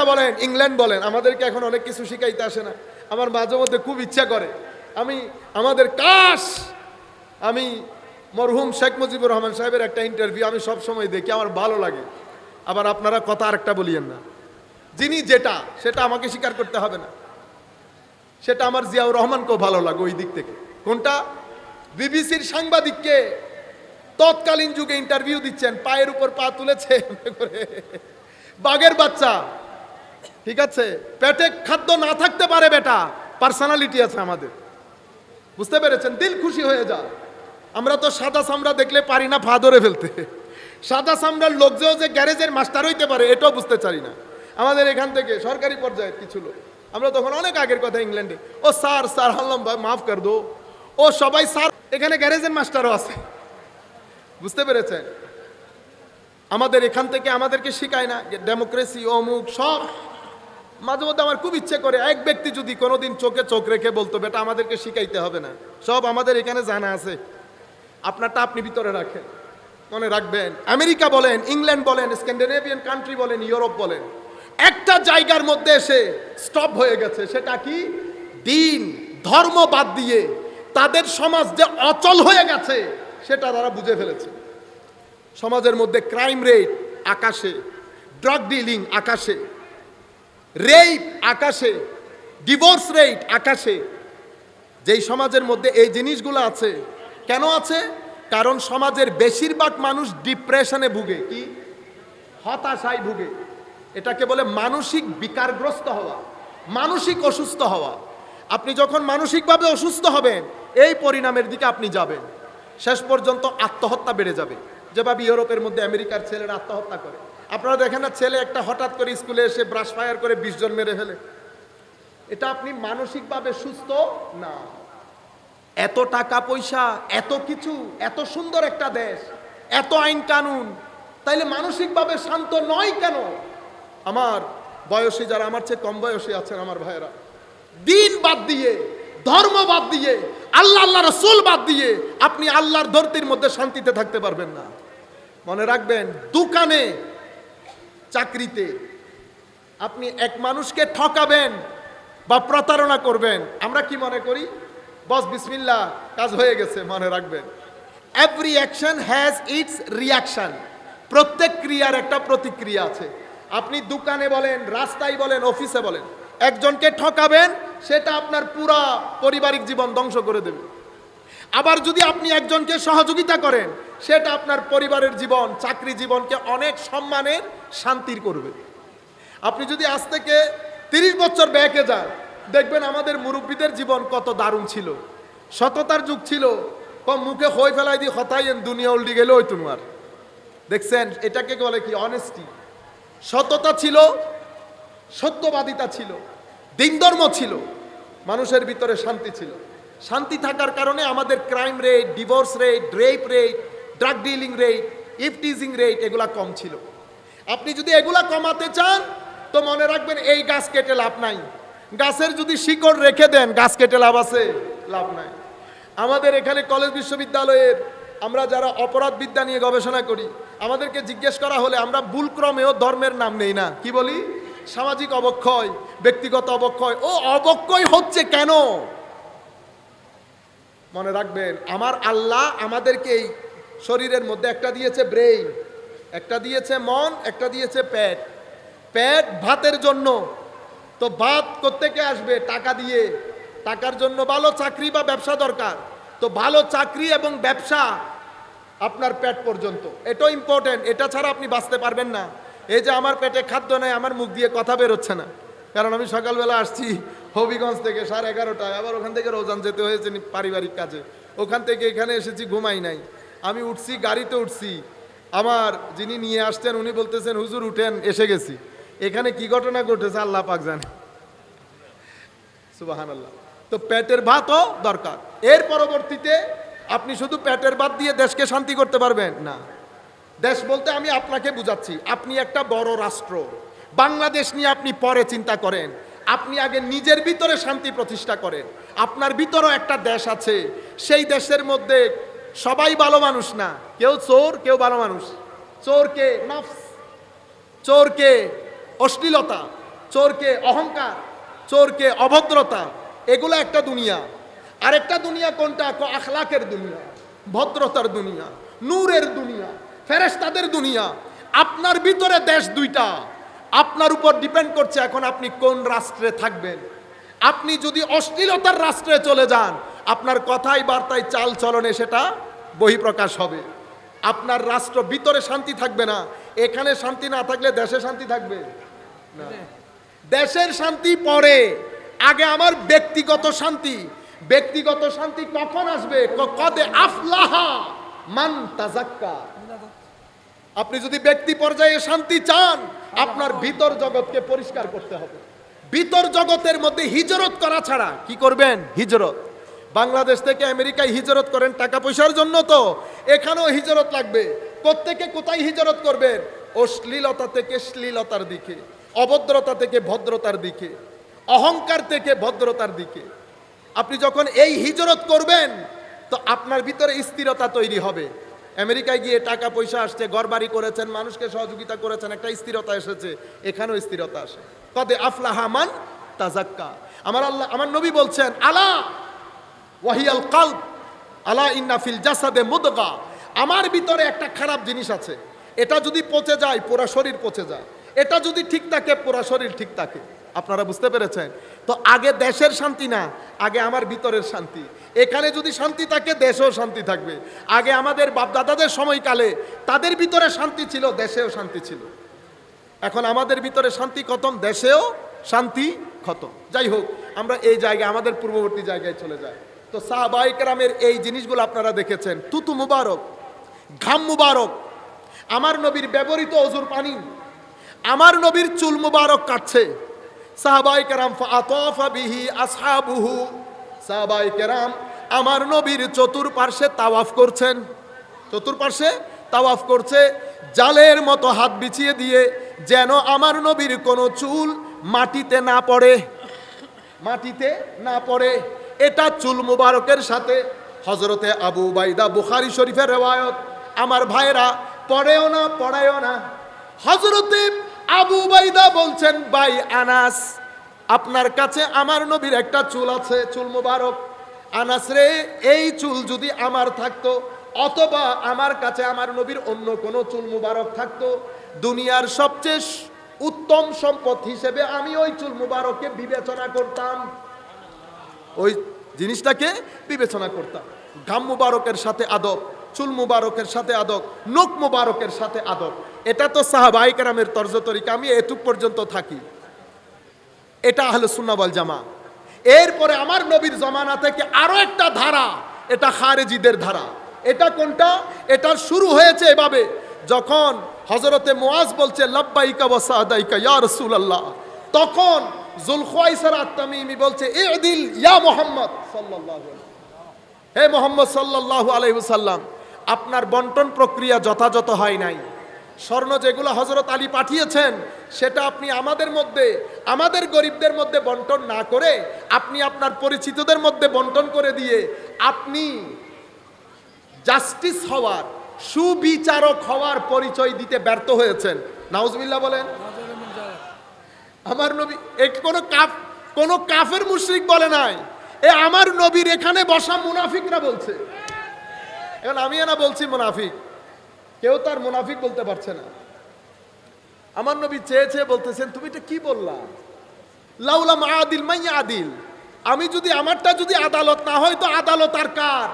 America বলেন, England বলেন, আমাদেরকে এখন অনেক কিছু শিখাইতে আসে না। আমার মাঝে মধ্যে খুব ইচ্ছা করে। আমি, আমাদের কাশ! আমি মরহুম শেখ মুজিবুর রহমান সাহেবের একটা ইন্টারভিউ আমি সব সময় দেখি, আমার ভালো লাগে। আবার আপনারা কথা আরেকটা বলিয়েন না। যিনি যেটা, সেটা আমাকে স্বীকার করতে হবে না। সেটা আমার জিয়াউর রহমানকেও ভালো লাগে ওই দিক থেকে। কোনটা? বিবিসির সাংবাদিককে তৎকালীন যুগে ইন্টারভিউ দিচ্ছেন, পায়ের উপর পা তুলেছে। বাঘের বাচ্চা। ঠিক আছে? পেটে খাদ্য না থাকতে পারে বেটা। পার্সোনালিটি আছে আমাদের। বুঝতে পেরেছেন? দিল খুশি হয়ে যা। আমরা তো সাদা চামড়া দেখলে পারি না ফা ধরে ফেলতে। সাদা চামড়ার লোক যেও যে গ্যারেজের মাস্টার হইতে পারে, এটাও বুঝতে চারি না। আমাদের এখান থেকে সরকারি পর্যায়ে কিছু লোক। আমরা তখন অনেক আগের কথা ইংল্যান্ডে। ও স্যার স্যার, হাল্লাম ভাই, মাফ কর দো। ও সবাই স্যার, এখানে গ্যারেজের মাস্টারও আছে। বুঝতে পেরেছেন? আমাদের এখান থেকে আমাদেরকে শেখায় না ডেমোক্রেসি অমুক, সব মাঝে মধ্যে আমার খুব ইচ্ছে করে এক ব্যক্তি যদি কোনোদিন চোখে চোখ রেখে বলতো, বেটা, আমাদেরকে শিখাইতে হবে না। সব আমাদের এখানে জানা আছে। আপনারটা আপনি ভিতরে রাখেন। মনে রাখবেন, আমেরিকা বলেন, ইংল্যান্ড বলেন, স্ক্যান্ডিনেভিয়ান কান্ট্রি বলেন, ইউরোপ বলেন, একটা জায়গার মধ্যে এসে স্টপ হয়ে গেছে। সেটা কি? দিন, ধর্ম বাদ দিয়ে তাদের সমাজ যে অচল হয়ে গেছে, সেটা তারা বুঝে ফেলেছে। সমাজের মধ্যে ক্রাইম রেট আকাশে, ড্রাগ ডিলিং আকাশে রেপ আকাশে ডিভোর্স রেট আকাশে। যেই সমাজের মধ্যে এই জিনিসগুলো আছে, কেন আছে? কারণ সমাজের বেশিরভাগ মানুষ ডিপ্রেশনে ভুগে। কি? হতাশায় ভুগে। এটাকে বলে মানসিক বিকারগ্রস্ত হওয়া, মানসিক অসুস্থ হওয়া। আপনি যখন মানসিকভাবে অসুস্থ হবেন, এই পরিণামের দিকে আপনি যাবেন। শেষ পর্যন্ত আত্মহত্যা বেড়ে যাবে। যেভাবে ইউরোপের মধ্যে আমেরিকার ছেলেরা আত্মহত্যা করে। আপনারা দেখেন না, ছেলে একটা হঠাৎ করে স্কুলে এসে ব্রাশ ফায়ার করে বিশ জন মেরে ফেলে। এটা আপনি মানসিকভাবে সুস্থ? না। এত টাকা পয়সা, এত কিছু, এত সুন্দর একটা দেশ, এত আইন কানুন, তাইলে মানসিকভাবে শান্ত নয় কেন? আমার বয়সী যারা, আমার চেয়ে কম বয়সী আছেন আমার ভাইয়েরা, দিন বাদ দিয়ে, ধর্ম বাদ দিয়ে, আল্লাহ আল্লাহ, রসুল বাদ দিয়ে, আপনি আল্লাহর ধরতির মধ্যে শান্তিতে থাকতে পারবেন না। মনে রাখবেন, দোকানে, চাকরিতে আপনি এক মানুষকে ঠকাবেন বা প্রতারণা করবেন, আমরা কি মনে করি? বস বিসমিল্লা কাজ হয়ে গেছে, মনে রাখবেন। Every action has its reaction প্রত্যেক ক্রিয়ার একটা প্রতিক্রিয়া আছে। আপনি দোকানে বলেন, রাস্তায় বলেন, অফিসে বলেন, একজনকে ঠকাবেন, সেটা আপনার পুরা পারিবারিক জীবন ধ্বংস করে দেবে। আবার যদি আপনি একজনকে সহযোগিতা করেন, সেটা আপনার পরিবারের জীবন, চাকরি জীবনকে অনেক সম্মানের শান্তির করবে। আপনি যদি আজ থেকে তিরিশ বছর ব্যাকে যান, দেখবেন আমাদের মুরব্বীদের জীবন কত দারুণ ছিল। সততার যুগ ছিল। কম মুখে হই ফেলাই দিয়ে হতাইয়েন, দুনিয়া উল্টি গেলে ওই তোমার। দেখছেন, এটাকে বলে কি অনেস্টি সততা ছিল, সত্যবাদিতা ছিল, দিনধর্ম ছিল, মানুষের ভিতরে শান্তি ছিল। শান্তি থাকার কারণে আমাদের crime rate divorce rate rape rate drug dealing rate eve teasing rate এগুলা কম ছিল। আপনি যদি এগুলা কমাতে চান, তো মনে রাখবেন এই গাছ কেটে লাভ নাই। গাছের যদি শিকড় রেখে দেন, গাছ কেটে লাভ আছে, লাভ নাই। আমাদের এখানে কলেজ বিশ্ববিদ্যালয়ের আমরা যারা অপরাধ বিদ্যা নিয়ে গবেষণা করি, আমাদেরকে জিজ্ঞেস করা হলে আমরা ভুলক্রমেও ধর্মের নাম নেই না। কি বলি? সামাজিক অবক্ষয়, ব্যক্তিগত অবক্ষয়। ও অবক্ষয় হচ্ছে কেন? মনে রাখবেন, আমার আল্লাহ আমাদেরকে এই শরীরের মধ্যে একটা দিয়েছে ব্রেইন একটা দিয়েছে মন, একটা দিয়েছে পেট। পেট ভাতের জন্য। তো ভাত কোত্থেকে আসবে? টাকা দিয়ে। টাকার জন্য ভালো চাকরি বা ব্যবসা দরকার। তো ভালো চাকরি এবং ব্যবসা আপনার পেট পর্যন্ত। এটাও ইম্পর্টেন্ট এটা ছাড়া আপনি বাঁচতে পারবেন না। এই যে আমার পেটে খাদ্য নেই, আমার মুখ দিয়ে কথা বেরোচ্ছে না। কারণ আমি সকালবেলা আসছি হবিগঞ্জ থেকে সাড়ে এগারোটায়, আবার ওখান থেকে রোজান যেতে হয়েছে পারিবারিক কাজে। ওখান থেকে এখানে এসেছি ঘুমাই নাই। আমি উঠছি, গাড়িতে উঠছি। আমার যিনি নিয়ে আসতেন উনি বলতেছেন, হুজুর, উঠেন, এসে গেছি। এখানে কি ঘটনা ঘটেছে, আল্লাহ পাক জানে। সুবাহান আল্লাহ তো পেটের ভাতও দরকার। এর পরবর্তীতে আপনি শুধু পেটের ভাত দিয়ে দেশকে শান্তি করতে পারবেন? না। দেশ বলতে আমি আপনাকে বুঝাচ্ছি, আপনি একটা বড় রাষ্ট্র। বাংলাদেশ নিয়ে আপনি পরে চিন্তা করেন। আপনি আগে নিজের ভিতরে শান্তি প্রতিষ্ঠা করেন। আপনার ভিতরেও একটা দেশ আছে। সেই দেশের মধ্যে সবাই ভালো মানুষ না। কেউ চোর, কেউ ভালো মানুষ। চোরকে নফস, চোরকে অশ্লীলতা, চোরকে অহংকার, চোরকে অভদ্রতা, এগুলো একটা দুনিয়া। আরেকটা দুনিয়া কোনটা? আখলাকের দুনিয়া, ভদ্রতার দুনিয়া, নূরের দুনিয়া, ফেরেশতাদের দুনিয়া। আপনার ভিতরে দেশ দুইটা। আপনার উপর ডিপেন্ড করছে এখন আপনি কোন রাষ্ট্রে থাকবেন। আপনি যদি অশ্লীলতার রাষ্ট্রে চলে যান আপনার কথাই বার্তায় চাল চলনে সেটা বহিঃপ্রকাশ হবে। আপনার রাষ্ট্র ভিতরে শান্তি থাকবে না এখানে শান্তি না থাকলে দেশে শান্তি থাকবে? না। দেশের শান্তি পরে। আগে আমার ব্যক্তিগত শান্তি। ব্যক্তিগত শান্তি কখন আসবে? কদে আফলাহা মান তাজাক্কা। আপনি যদি ব্যক্তি পর্যায়ে শান্তি চান আপনার ভিতর জগৎকে পরিষ্কার করতে হবে। ভিতর জগতের মধ্যে হিজরত করা ছাড়া কি করবেন? হিজরত। বাংলাদেশ থেকে আমেরিকায় হিজরত করেন টাকা পয়সার জন্য তো। এখানেও হিজরত লাগবে। প্রত্যেকে কোথায় হিজরত করবেন? অশ্লীলতা থেকে শ্লীলতার দিকে, অভদ্রতা থেকে ভদ্রতার দিকে, অহংকার থেকে ভদ্রতার দিকে। আপনি যখন এই হিজরত করবেন, তো আপনার ভিতরে স্থিরতা তৈরি হবে। আমেরিকায় গিয়ে টাকা, পয়সা আসছে, ঘরবাড়ি করেছেন, মানুষকে সহযোগিতা করেছেন, একটা স্থিরতা এসেছে, এখানেও স্থিরতা আসে। কদে আফলাহামান তাজাক্কা। আমার আল্লাহ, আমার নবী বলছেন, আলা ওয়াহিয়াল কাল্ব, আলা ইন্নাফিল জাসাদে মুদগা। আমার ভিতরে একটা খারাপ জিনিস আছে। এটা যদি পচে যায়, পুরা শরীর পচে যায়। এটা যদি ঠিক থাকে, পুরা শরীর ঠিক থাকে। আপনারা বুঝতে পেরেছেন? তো আগে দেশের শান্তি না, আগে আমার ভিতরের শান্তি। এখানে যদি শান্তি থাকে, দেশেও শান্তি থাকবে। আগে আমাদের বাপদাদাদের সময়কালে তাদের ভিতরে শান্তি ছিল, দেশেও শান্তি ছিল। এখন আমাদের ভিতরে শান্তি খতম, দেশেও শান্তি খতম। যাই হোক, আমরা এই জায়গায়, আমাদের পূর্ববর্তী জায়গায় চলে যাই। তো সাহাবাই কেরামের এই জিনিসগুলো আপনারা দেখেছেন। তুতু মুবারক, ঘাম মুবারক, আমার নবীর ব্যবহৃত অজুর পানি, আমার নবীর চুল মুবারক কাটছে। সাহাবাই কেরাম ফাতফা বিহি আসহাবুহু। সাহাবাই কেরাম, আমার নবীর চতুর্পার্শ্বে তাওয়াফ করছেন। চতুর্পার্শ্বে তাওয়াফ করছে, জালের মতো হাত বিছিয়ে দিয়ে যেন আমার নবীর কোনো চুল মাটিতে না পড়ে। মাটিতে না পড়ে। এটা চুল মুবারকের সাথে হজরতে আবু বাইদা বুখারি শরীফের রেওয়ায়ত। আমার ভাইরা পড়েও না, পড়ায়ও না। হজরতে আবু বাইদা বলছেন, ভাই আনাস, আপনার কাছে আমার নবীর একটা চুল আছে, চুল মুবারক। আনাস রে, এই চুল যদি আমার থাকতো, অথবা আমার কাছে আমার নবীর অন্য কোনো চুল মুবারক থাকতো, দুনিয়ার সবচেয়ে উত্তম সম্পদ হিসেবে আমি ওই চুল মুবারককে বিবেচনা করতাম। ওই জিনিসটাকে বিবেচনা করতাম। ঘাম মুবারকের সাথে আদব। চুল মুবারকের সাথে আদব নখ মুবারকের সাথে আদব এটা তো সাহাবাই কেরামের তর্জ তরিকা, আমি এটুক পর্যন্ত থাকি। এটা হলো সুন্নাবল জামা এরপরে আমার নবীর জমানা থেকে আরও একটা ধারা, এটা খারেজিদের ধারা। এটা কোনটা? এটা শুরু হয়েছে এভাবে, যখন হজরতে মোয়াজ বলছে, লব্বাইকা ওয়াসাদাইকা ইয়া রাসূলুল্লাহ। তখন জুলখাইসার আত-তামিমি বলছে, ইদিল ইয়া মোহাম্মদ সাল্লাল্লাহু হে মোহাম্মদ সাল্লাল্লাহু আলাইহি ওয়াসাল্লাম আপনার বন্টন প্রক্রিয়া যথাযথ হয় নাই। স্বর্ণ যেগুলো হজরত আলী পাঠিয়েছেন, সেটা আপনি আমাদের মধ্যে, আমাদের গরিবদের মধ্যে বন্টন না করে, আপনি আপনার পরিচিতদের মধ্যে বন্টন করে দিয়ে, আপনি জাস্টিস হওয়ার, সুবিচারক হওয়ার পরিচয় দিতে ব্যর্থ হয়েছেন। নাউজবিল্লাহ বলেন। আমার নবী কোনো কাফ, কোনো কাফের মুশরিক বলে নাই। এ আমার নবীর এখানে বসা মুনাফিকরা বলছে। এখন আমি না বলছি মুনাফিক। কেউ তার মুনাফিক বলতে পারছে না। আমার নবী চেয়ে চেয়ে বলতেছেন, তুমি এটা কি বললা? লাউলাম আদিল মাইয়া আদিল। আমি যদি, আমারটা যদি আদালত না হয়, তো আদালত আর কার?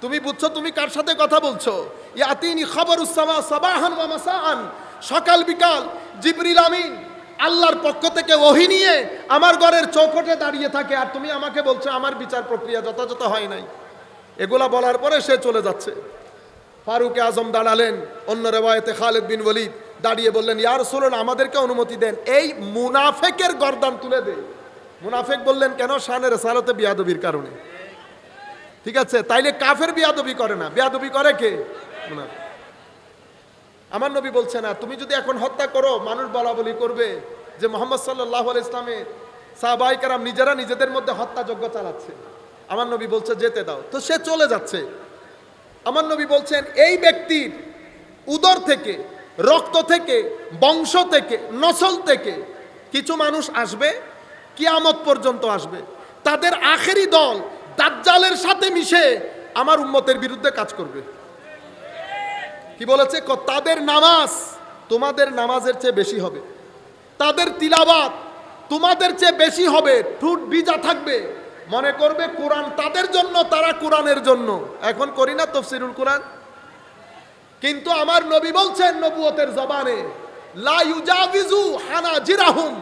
তুমি বুঝছ, তুমি কার সাথে কথা বলছো? ইয়াতিনি খবর উসামা সাবাহান ওয়া মাসাআন। সকাল বিকাল। জিবরিল আমিন। আল্লাহর পক্ষ থেকে ওহি নিয়ে আমার ঘরের চৌখটে দাঁড়িয়ে থাকে। আর তুমি আমাকে বলছো, আমার বিচার প্রক্রিয়া যথাযথ হয় নাই। এগুলা বলার পরে সে চলে যাচ্ছে। ফারুক আজম দাঁড়ালেন, অন্য রেওয়ায়তে খালেদ বিন ওলিদ দাঁড়িয়ে বললেন ইয়ার সোলেন আমাদেরকে অনুমতি দেন, এই মুনাফেকের গর্দান তুলে দে। মুনাফেক বললেন, কেন? শানের সালতে বিয়াদবির কারণে। ঠিক আছে? তাইলে কাফের বিয়াদবি করে না। বিয়াদবি করে কে? আমার নবী বলছে না, তুমি যদি এখন হত্যা করো, মানুষ বলা বলি করবে যে মোহাম্মদ সাল্লাহ ইসলামের সাহবাই কারাম নিজেরা নিজেদের মধ্যে হত্যাযজ্ঞ চালাচ্ছে। আমার নবী বলছে, যেতে দাও। তো সে চলে যাচ্ছে। আমার নবী বলছেন, এই ব্যক্তির উদর থেকে, রক্ত থেকে, বংশ থেকে, নসল থেকে কিছু মানুষ আসবে, কিয়ামত পর্যন্ত আসবে। তাদের আখেরি দল দাজ্জালের সাথে মিশে আমার উম্মতের বিরুদ্ধে কাজ করবে। কি বলেছে? তাদের নামাজ তোমাদের নামাজের চেয়ে বেশি হবে। তাদের তিলাবাত তোমাদের চেয়ে বেশি হবে। ঠুট বিজা থাকবে। মনে করবে কোরআন তাদের জন্য, তারা কোরআনের জন্য। এখন করি না তফসিরুল কোরআন? কিন্তু আমার নবী বলছেন নবুয়তের জবানে হানা জিরাহুম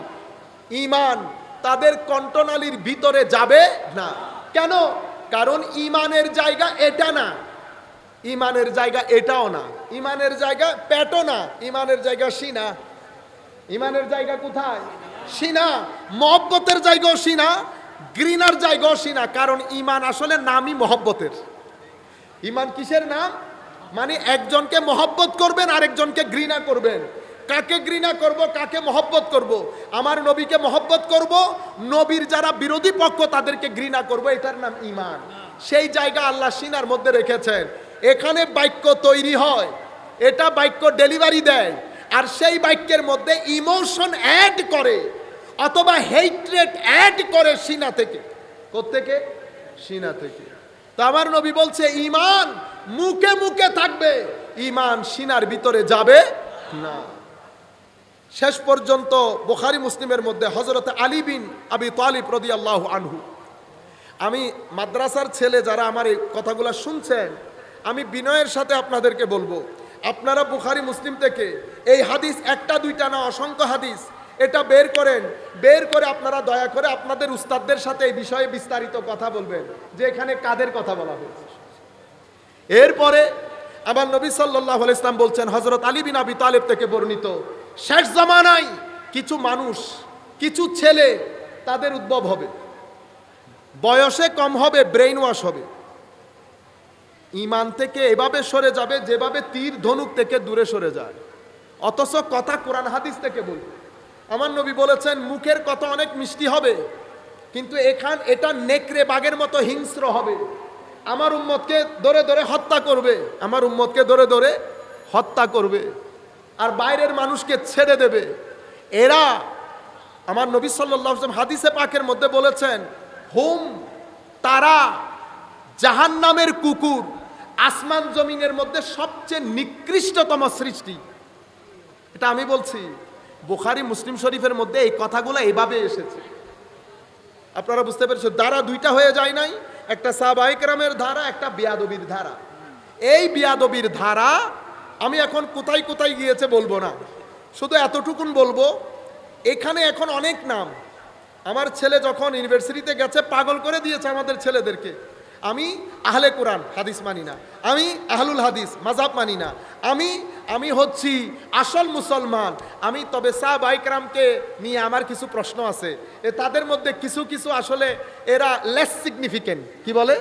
ঈমান তাদের কণ্ঠনালীর ভিতরে যাবে না। কেন? কারণ ঈমানের জায়গা এটা না। ইমানের জায়গা এটাও না। ইমানের জায়গা পেটও না। ইমানের জায়গা সিনা। ইমানের জায়গা কোথায়? সিনা। মহব্বতের জায়গাও সিনা। গ্রিনার জায়গাও সিনা কারণ ইমান আসলে নামই মহব্বতের। ইমান কিসের নাম? মানে একজনকে মহব্বত করবেন, আরেকজনকে ঘৃণা করবেন। কাকে ঘৃণা করব, কাকে মহব্বত করব? আমার নবীকে মহব্বত করব, নবীর যারা বিরোধী পক্ষ, তাদেরকে ঘৃণা করব, এটার নাম ইমান। সেই জায়গা আল্লাহ সিনার মধ্যে রেখেছেন। এখানে বাক্য তৈরি হয়, এটা বাক্য ডেলিভারি দেয়, আর সেই বাক্যের মধ্যে ইমোশন অ্যাড করে। অথবা হেইট্রেট অ্যাড করে সিনা থেকে। কোত্থেকে? সিনা থেকে। তো আমার নবী বলছে ইমান মুখে মুখে থাকবে ইমান সিনার ভিতরে যাবে না। শেষ পর্যন্ত বুখারি মুসলিমের মধ্যে হজরত আলী বিন আবি তালিব রদি আল্লাহ আনহু। আমি মাদ্রাসার ছেলে যারা আমার এই কথাগুলো শুনছেন, আমি বিনয়ের সাথে আপনাদেরকে বলব, আপনারা বুখারি মুসলিম থেকে এই হাদিস একটা, দুইটা না, অসংখ্য হাদিস এটা বের করেন। বের করে আপনারা দয়া করে আপনাদের উস্তাদদের সাথে এই বিষয়ে বিস্তারিত কথা বলবেন, যে এখানে কাদের কথা বলা হয়েছে। এরপরে আবার নবী সাল্লাহ ইসলাম বলছেন হজরত আলী বিন আবি তালেব থেকে বর্ণিত, শেষ জামানায় কিছু মানুষ, কিছু ছেলে তাদের উদ্ভব হবে। বয়সে কম হবে ব্রেইন ওয়াশ হবে। ইমান থেকে এভাবে সরে যাবে, যেভাবে তীর ধনুক থেকে দূরে সরে যায়। অথচ কথা কোরআন হাদিস থেকে বলবে। আমার নবী বলেছেন, মুখের কথা অনেক মিষ্টি হবে, কিন্তু এখান, এটা নেকড়ে বাঘের মতো হিংস্র হবে। আমার উম্মতকে ধরে ধরে হত্যা করবে, আমার উম্মতকে ধরে ধরে হত্যা করবে আর বাইরের মানুষকে ছেড়ে দেবে। এরা আমার নবী সাল্লাহ হাদিসে পাকের মধ্যে বলেছেন, হুম, তারা জাহান্নামের কুকুর, আসমান জমিনের মধ্যে সবচেয়ে নিকৃষ্টতম সৃষ্টি। এটা আমি বলছি বুখারি, মুসলিম শরীফের মধ্যে এই কথাগুলো এভাবে এসেছে। আপনারা বুঝতে পেরেছেন ধারা দুইটা হয়ে যায় নাই। একটা সাহবাহিকরামের ধারা, একটা বিয়াদবির ধারা। এই বিয়াদবির ধারা আমি এখন কোথায় কোথায় গিয়েছে বলব না। শুধু এতটুকুন বলব, এখানে এখন অনেক নাম। আমার ছেলে যখন ইউনিভার্সিটিতে গেছে, পাগল করে দিয়েছে আমাদের ছেলেদেরকে। আমি আহলে কোরআন, হাদিস মানি না। আমি আহলুল হাদিস মাজাব মানি না। আমি আমি হচ্ছি আসল মুসলমান। আমি, তবে সাহ বাইকরামকে নিয়ে আমার কিছু প্রশ্ন আছে। এ তাদের মধ্যে কিছু কিছু আসলে এরা লেস সিগনিফিকেন্ট কি বলে?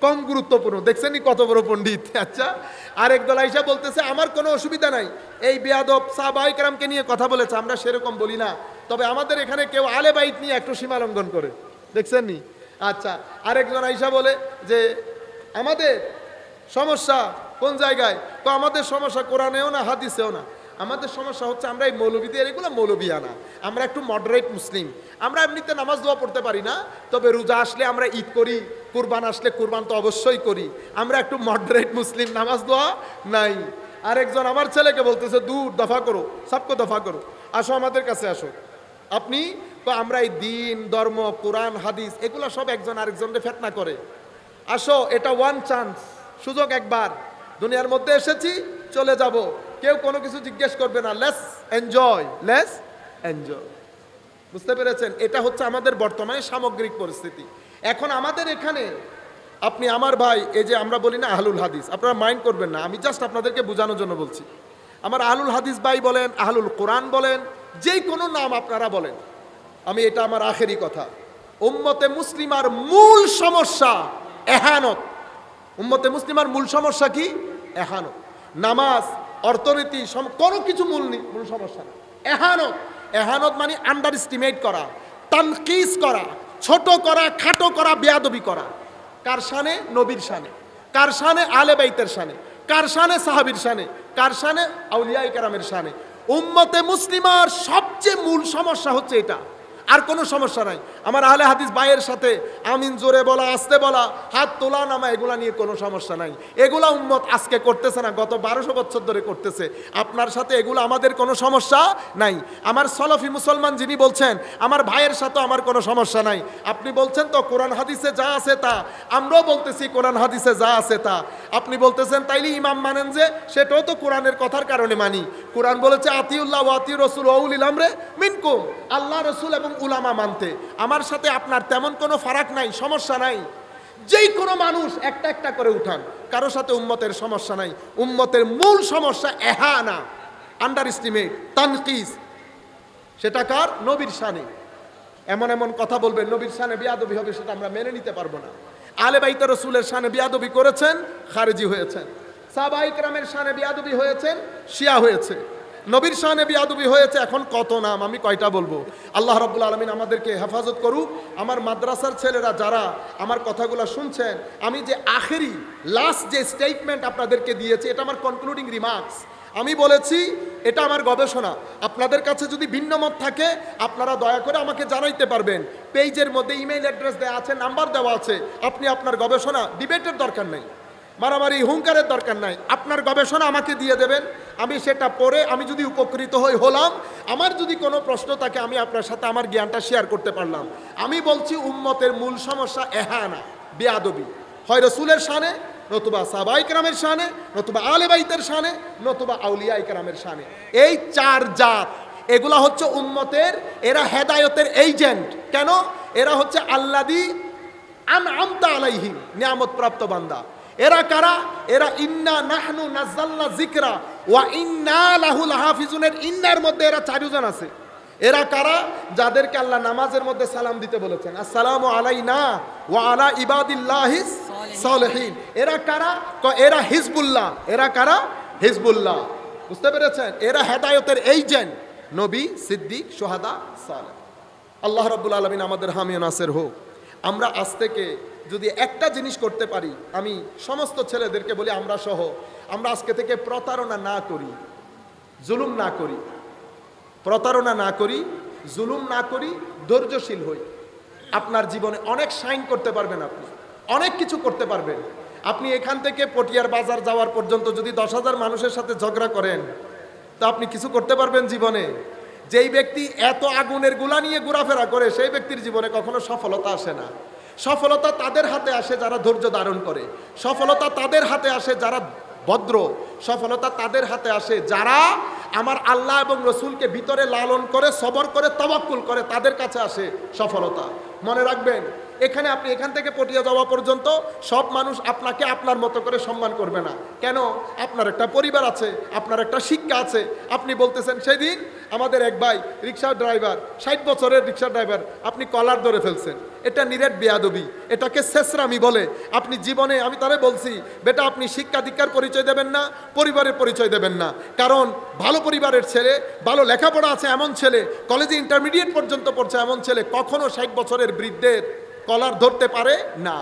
কম গুরুত্বপূর্ণ। দেখছেনই কত বড় পণ্ডিত? আচ্ছা আরেক দল আইসা বলতেছে, আমার কোনো অসুবিধা নাই। এই বেয়াদব সাহবাইকরামকে নিয়ে কথা বলেছে, আমরা সেরকম বলি না। তবে আমাদের এখানে কেউ আলে বাইক নিয়ে একটু সীমা লঙ্ঘন করে। দেখছেন নি আচ্ছা আরেকজন আইসা বলে যে, আমাদের সমস্যা কোন জায়গায়? তো আমাদের সমস্যা কোরআনেও না, হাদিসেও না। আমাদের সমস্যা হচ্ছে আমরা এই মৌলবীদের, এগুলো মৌলবিয়ানা আমরা একটু মডারেট মুসলিম। আমরা এমনিতে নামাজ দোয়া পড়তে পারি না, তবে রোজা আসলে আমরা ঈদ করি, কুরবান আসলে কুরবান তো অবশ্যই করি। আমরা একটু মডারেট মুসলিম, নামাজ দোয়া নাই। আরেকজন আমার ছেলেকে বলতেছে, দূর, দফা করো, সবকে দফা করো। আসো আমাদের কাছে, আসো। আপনি তো আমরা এই দিন, ধর্ম, কোরআন, হাদিস, এগুলো সব একজন আরেকজনকে ফেতনা করে। আসো, এটা ওয়ান চান্স সুযোগ একবার। দুনিয়ার মধ্যে এসেছি, চলে যাব। কেউ কোনো কিছু জিজ্ঞেস করবে না। লেস এনজয় লেস এনজয় বুঝতে পেরেছেন? এটা হচ্ছে আমাদের বর্তমানে সামগ্রিক পরিস্থিতি। এখন আমাদের এখানে, আপনি আমার ভাই, এই যে আমরা বলি না আহলুল হাদিস, আপনারা মাইন্ড করবেন না। আমি জাস্ট আপনাদেরকে বোঝানোর জন্য বলছি। আমার আহলুল হাদিস ভাই বলেন, আহলুল কোরআন বলেন, যেই কোনো নাম আপনারা বলেন। আমি এটা আমার আখেরি কথা। উম্মতে মুসলিমার মূল সমস্যা এহানত। উম্মতে মুসলিমার মূল সমস্যা কি? এহানত। নামাজ, অর্থনীতি কোনো কিছু মূল নি- মূল সমস্যা না। এহানত। এহানত মানে আন্ডার এস্টিমেট করা তানকিস করা, ছোট করা, খাটো করা, বেয়াদবি করা। কার শানে? নবীর শানে। কার শানে? আলে বাইতের শানে। কার শানে? সাহাবির শানে। কার শানে? আউলিয়া কারামের শানে। উম্মতে মুসলিমার সবচেয়ে মূল সমস্যা হচ্ছে এটা। আর কোনো সমস্যা নাই। আমার আহলে হাদিস ভাইয়ের সাথে, আমিন জোরে বলা, আসতে বলা, হাত তোলা, নামা, এগুলা নিয়ে কোনো সমস্যা নাই। এগুলা উম্মত আজকে করতেছে না, গত বারোশো বছর ধরে করতেছে। আপনার সাথে এগুলো আমাদের কোনো সমস্যা নাই। আমার সলফি মুসলমান যিনি বলছেন, আমার ভাইয়ের সাথে আমার কোনো সমস্যা নাই। আপনি বলছেন তো, কোরআন হাদিসে যা আছে তা। আমরাও বলতেছি, কোরআন হাদিসে যা আছে তা। আপনি বলতেছেন, তাইলে ইমাম মানেন যে, সেটাও তো কোরআনের কথার কারণে মানি। কোরআন বলেছে, আতিউল্লাহ আতি রসুল ওউলিল আমরে মিনকুম। আল্লাহ রসুল এবং উলামা মানতে। আমার সাথে আপনার তেমন কোনো ফারাক নাই, সমস্যা নাই। যেই কোনো মানুষ একটা একটা করে উঠান, কারও সাথে উম্মতের সমস্যা নাই। উম্মতের মূল সমস্যা এহানা আন্ডার এস্টিমেট তানকিস সেটা কার? নবীর শানে। এমন এমন কথা বলবেন, নবীর শানে বিয়াদবি হবে সেটা আমরা মেনে নিতে পারব না। আলে বাইতে রসুলের শানে বিয়াদবি করেছেন, খারেজি হয়েছেন। সাবাইকরামের শানে বিয়াদবি হয়েছেন, শিয়া হয়েছে। নবীর শাহ শানে বিয়াদবি হয়েছে, এখন কত নাম আমি কয়টা বলব? আল্লাহ রব্বুল আলমিন আমাদেরকে হেফাজত করুক। আমার মাদ্রাসার ছেলেরা যারা আমার কথাগুলো শুনছেন, আমি যে আখেরি লাস্ট যে স্টেটমেন্ট আপনাদেরকে দিয়েছি, এটা আমার কনক্লুডিং রিমার্কস আমি বলেছি, এটা আমার গবেষণা। আপনাদের কাছে যদি ভিন্ন মত থাকে, আপনারা দয়া করে আমাকে জানাইতে পারবেন। পেজের মধ্যে ইমেইল অ্যাড্রেস দেওয়া আছে নাম্বার দেওয়া আছে। আপনি আপনার গবেষণা ডিবেটের দরকার নেই। মারামারি, হুঙ্কারের দরকার নাই। আপনার গবেষণা আমাকে দিয়ে দেবেন। আমি সেটা পড়ে আমি যদি উপকৃত হই, হলাম। আমার যদি কোনো প্রশ্ন থাকে, আমি আপনার সাথে আমার জ্ঞানটা শেয়ার করতে পারলাম। আমি বলছি, উম্মতের মূল সমস্যা এহানা, বেয়াদবি। হয় রসুলের শানে, নতুবা সাবাই কেরামের শানে, নতুবা আলে বাইতের শানে, নতুবা আউলিয়া ইকরামের শানে। এই চার জাত, এগুলা হচ্ছে উম্মতের, এরা হেদায়তের এজেন্ট কেন? এরা হচ্ছে আল্লাদি আন আমতা আলাইহিম নিয়ামত প্রাপ্ত বান্দা। এরা কারা? এরা ইন্না নাহনু নাজ্জালনা জিকরা ওয়া ইন্না লাহুল হাফিজুনের ইন্নার মধ্যে এরা চারজন আছে। এরা কারা? যাদেরকে আল্লাহ নামাজের মধ্যে সালাম দিতে বলেছেন। আসসালামু আলাইনা ওয়া আলা ইবাদিল্লাহিস সালেহিন। এরা কারা? ক- এরা হিজবুল্লাহ। এরা কারা? হিজবুল্লাহ। বুঝতে পেরেছেন? এরা হেদায়তের এইজেন্ট নবী, সিদ্দিক, সোহাদা, সালেহ। আল্লাহ রব্বুল আলমিন আমাদের হামিয়া নাসের হোক। আমরা আজ থেকে যদি একটা জিনিস করতে পারি, আমি সমস্ত ছেলেদেরকে বলি, আমরা সহ, আমরা আজকে থেকে প্রতারণা না করি, জুলুম না করি, প্রতারণা না করি, জুলুম না করি, ধৈর্যশীল হই। আপনার জীবনে অনেক সাইন করতে পারবেন আপনি, অনেক কিছু করতে পারবেন। আপনি এখান থেকে পটিয়ার বাজার যাওয়ার পর্যন্ত যদি দশ হাজার মানুষের সাথে ঝগড়া করেন, তা আপনি কিছু করতে পারবেন জীবনে। যেই ব্যক্তি এত আগুনেরগুলা নিয়ে ঘোরাফেরা করে, সেই ব্যক্তির জীবনে কখনো সফলতা আসে না। সফলতা তাদের হাতে আসে যারা ধৈর্য ধারণ করে। সফলতা তাদের হাতে আসে যারা ভদ্র। সফলতা তাদের হাতে আসে যারা আমার আল্লাহ এবং রসুলকে ভিতরে লালন করে, সবর করে, তবাক্কুল করে, তাদের কাছে আসে সফলতা। মনে রাখবেন, এখানে আপনি এখান থেকে পটিয়া যাওয়া পর্যন্ত সব মানুষ আপনাকে আপনার মতো করে সম্মান করবে না। কেন? আপনার একটা পরিবার আছে, আপনার একটা শিক্ষা আছে। আপনি বলতেছেন, সেদিন আমাদের এক ভাই রিক্সা ড্রাইভার, ষাট বছরের রিক্সা ড্রাইভার, আপনি কলার ধরে ফেলছেন। এটা নিরেট বেয়াদবি, এটাকে শেষরামি বলে। আপনি জীবনে, আমি তারে বলছি, বেটা, আপনি শিক্ষা দীক্ষার পরিচয় দেবেন না, পরিবারের পরিচয় দেবেন না। কারণ ভালো পরিবারের ছেলে, ভালো লেখাপড়া আছে এমন ছেলে, কলেজে ইন্টারমিডিয়েট পর্যন্ত পড়ছে এমন ছেলে, কখনো ষাট বছরের বৃদ্ধের কলার ধরতে পারে? না।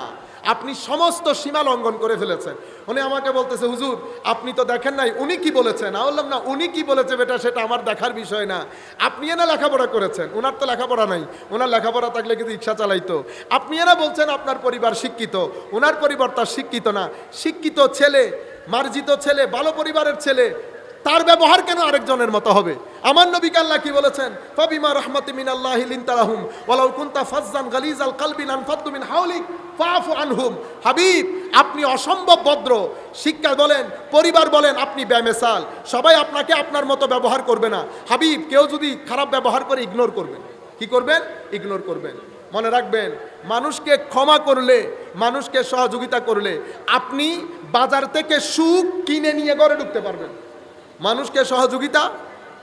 আপনি সমস্ত সীমা লঙ্ঘন করে ফেলেছেন। উনি আমাকে বলতেছে, হুজুর, আপনি তো দেখেন নাই, উনি কি বলেছেন? আমি বললাম, না, উনি কি বলেছে বেটা, সেটা আমার দেখার বিষয় না। আপনি এনা লেখাপড়া করেছেন ওনার তো লেখাপড়া নাই। ওনার লেখাপড়া থাকলে কিন্তু ইচ্ছা চালাইতো। আপনি এনা বলছেন আপনার পরিবার শিক্ষিত। ওনার পরিবার তার শিক্ষিত না। শিক্ষিত ছেলে, মার্জিত ছেলে, ভালো পরিবারের ছেলে, তার ব্যবহার কেন আরেকজনের মতো হবে? আমার নবী আল্লাহ কি বলেছেন? ফাবিমা রহমতি মিন আল্লাহ লিনতালাহুম ওয়ালাউ কুনতা ফাজ্জান গালিজাল কালবি লানফাদ্দু মিন হাওলিক ফাফু আনহুম। হাবিব, আপনি অসম্ভব ভদ্র। শিক্ষা বলেন, পরিবার বলেন, আপনি বেমেসাল। সবাই আপনাকে আপনার মতো ব্যবহার করবে না। হাবিব, কেউ যদি খারাপ ব্যবহার করে ইগনোর করবেন। কি করবেন? ইগনোর করবেন। মনে রাখবেন, মানুষকে ক্ষমা করলে, মানুষকে সহযোগিতা করলে, আপনি বাজার থেকে সুখ কিনে নিয়ে ঘরে ঢুকতে পারবেন। মানুষকে সহযোগিতা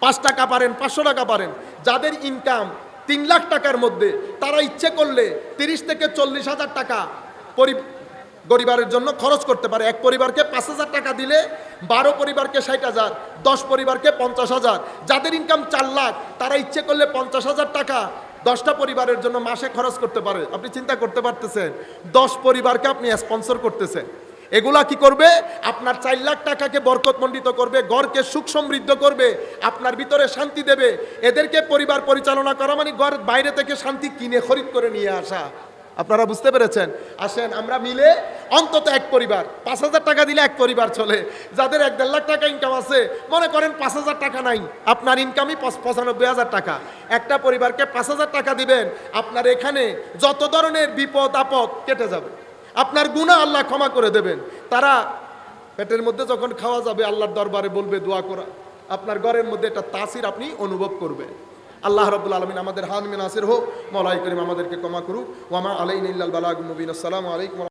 পাঁচ টাকা পারেন, পাঁচশো টাকা পারেন। যাদের ইনকাম তিন লাখ টাকার মধ্যে, তারা ইচ্ছে করলে তিরিশ থেকে চল্লিশ হাজার টাকা পরি পরিবারের জন্য খরচ করতে পারে। এক পরিবারকে পাঁচ হাজার টাকা দিলে বারো পরিবারকে ষাট হাজার, দশ পরিবারকে পঞ্চাশ হাজার। যাদের ইনকাম চার লাখ, তারা ইচ্ছে করলে পঞ্চাশ হাজার টাকা দশটা পরিবারের জন্য মাসে খরচ করতে পারে। আপনি চিন্তা করতে পারতেছেন, দশ পরিবারকে আপনি স্পন্সর করতেছেন। এগুলা কি করবে? আপনার চার লাখ টাকাকে বরকতমণ্ডিত করবে গড়কে সুখ সমৃদ্ধ করবে, আপনার ভিতরে শান্তি দেবে। এদেরকে পরিবার পরিচালনা করা মানে ঘর বাইরে থেকে শান্তি কিনে, খরিদ করে নিয়ে আসা। আপনারা বুঝতে পেরেছেন? আসেন, আমরা মিলে অন্তত এক পরিবার, পাঁচ হাজার টাকা দিলে এক পরিবার চলে। যাদের এক দেড় লাখ টাকা ইনকাম আছে, মনে করেন পাঁচ হাজার টাকা নাই, আপনার ইনকামই পঁচানব্বই হাজার টাকা। একটা পরিবারকে পাঁচ হাজার টাকা দিবেন, আপনার এখানে যত ধরনের বিপদ আপদ কেটে যাবে। আপনার গুণা আল্লাহ ক্ষমা করে দেবেন। তারা পেটের মধ্যে যখন খাওয়া যাবে, আল্লাহর দরবারে বলবে, দোয়া করা। আপনার ঘরের মধ্যে একটা তাসির আপনি অনুভব করবেন। আল্লাহ রবুল আলমিন আমাদের হান মিনাসের হোক মলাই করিম আমাদেরকে ক্ষমা করুক। ওয়ামা আলাইন ইল্লাল বালাগ মুবিন। আসসালামু আলাইকুম